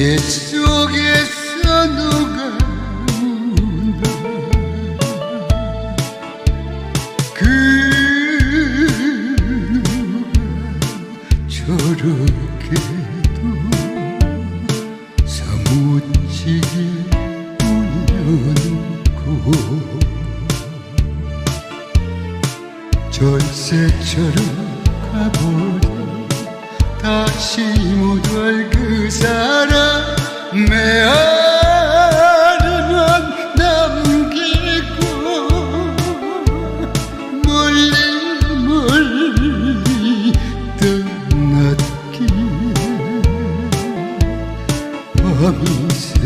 뱃속에서 누가 운다 그 누가 저렇게도 사무치게 울려놓고 전세처럼 가버린 다시 못할 그 사람의 아름만 남기고 멀리 멀리 떠났기에 밤이 새